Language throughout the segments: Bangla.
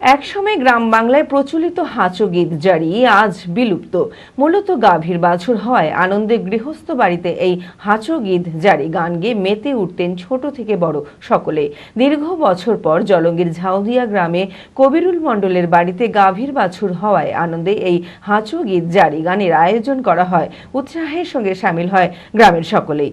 একসময় গ্রাম বাংলায় প্রচলিত হাঁচো গীত জারি, আজ বিলুপ্ত। মূলত গাভীর বাছুর হয়। আনন্দে গৃহস্থ বাড়িতে এই হাঁচো গীত জারি। গান গেয়ে মেতে উঠতেন ছোট থেকে বড় সকলে। দীর্ঘ বছর পর জলঙ্গির ঝাউদিয়া গ্রামে কবিরুল মণ্ডলের বাড়িতে গাভীর বাছুর হওয়ায় আনন্দে এই হাঁচো গীত জারি। গানের আয়োজন করা হয়। উৎসাহের সঙ্গে সামিল হয় গ্রামের সকলেই।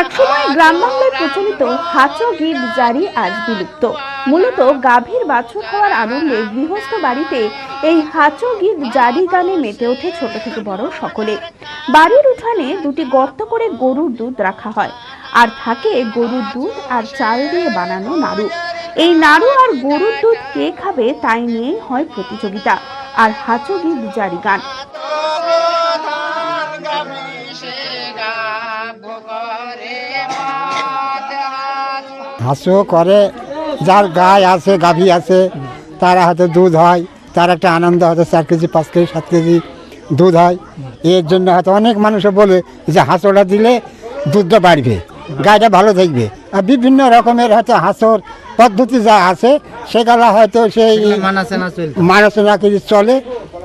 একসময় গ্রাম বাংলায় প্রচলিত হাঁচো জারি আজ বিলুপ্ত। মূলত গাভীর হওয়ার আনন্দে গৃহস্থ বাড়িতে এই হাঁচো জারি গানে মেতে ওঠে ছোট থেকে বড় সকলে। বাড়ির উঠানে দুটি গর্ত করে গরুর দুধ রাখা হয়। আর থাকে গরুর দুধ আর চাল দিয়ে বানানো নাড়ু। এই নাড়ু আর গরুর দুধ কে খাবে তাই নিয়েই হয় প্রতিযোগিতা। আর হাঁচো গীত জারি গান। হাঁসও করে। যার গায়ে আছে গাভী আছে তারা হয়তো দুধ হয় তার একটা আনন্দ হয়তো চার কেজি পাঁচ কেজি সাত কেজি দুধ হয়। এর জন্য হয়তো অনেক মানুষও বলে যে হাঁসটা দিলে দুধটা বাড়বে গায়েটা ভালো থাকবে আর বিভিন্ন রকমের হয়তো হাঁসর পদ্ধতি যা আছে সেগুলো হয়তো সেই মানাচনা করে চলে।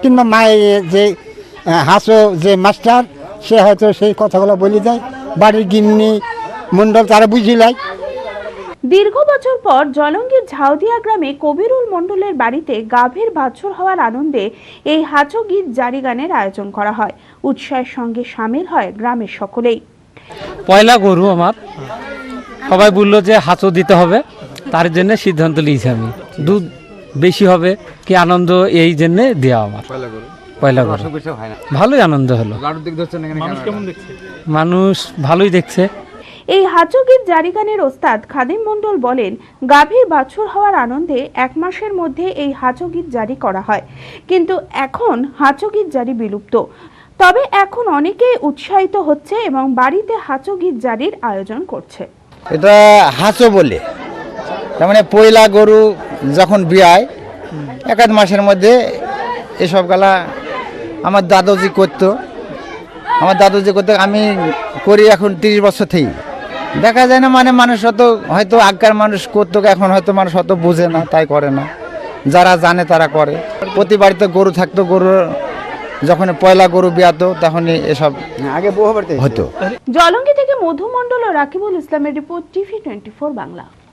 কিংবা মায়ের যে হাঁসও যে মাস্টার সে হয়তো সেই কথাগুলো বলে দেয়। বাড়ির গিন্নি মণ্ডল তারা বুঝিলায় দীর্ঘ বছর পর জলঙ্গির ঝাউদিয়া গ্রামে কবিরুল মণ্ডলের বাড়িতে গাভীর বাছুর হওয়ার আনন্দে এই হাঁচো গীত জারি গানের আয়োজন করা হয়। উৎসাহের সঙ্গে সামিল হয় গ্রামের সকলেই। পয়লা গরু আমার। সবাই বলল যে হাঁচো দিতে হবে। তার জন্য সিদ্ধান্ত নিয়েছি আমি। দুধ বেশি হবে কি আনন্দ এই জন্য দেওয়া আমার। পয়লা গরু। ভালোই আনন্দ হলো। মানুষ ভালোই দেখছে। এই হাঁচো গীত জারি গানের ওস্তাদ খাদিম মণ্ডল বলেন, গাভীর বাছুর হওয়ার আনন্দে এক মাসের মধ্যে এই হাঁচো গীত জারি করা হয়। কিন্তু এখন হাঁচো গীত জারি বিলুপ্ত। তবে এখন অনেকেই উৎসাহিত হচ্ছে এবং বাড়িতে হাঁচো গীত জারির আয়োজন করছে। এটা হাঁচো বলে। তার মানে পয়লা গরু যখন বিয়ায়, এক আধ মাসের মধ্যে এসব গালা আমার দাদুজি করতো। আমার দাদুজি করতো আমি করি এখন তিরিশ বছর থেকে দেখা যায় না মানে মানুষ অত হয়তো আগকার মানুষ করতো এখন হয়তো মানুষ অত বুঝে না তাই করে না। যারা জানে তারা করে। প্রতি বাড়িতে গরু থাকতো গরু যখন পয়লা গরু বিয়াতো তখনই এসব আগে বহু হতো। জলঙ্গি থেকে মধুমন্ডল ও রাকিবুল ইসলামের report TV twenty four Bangla.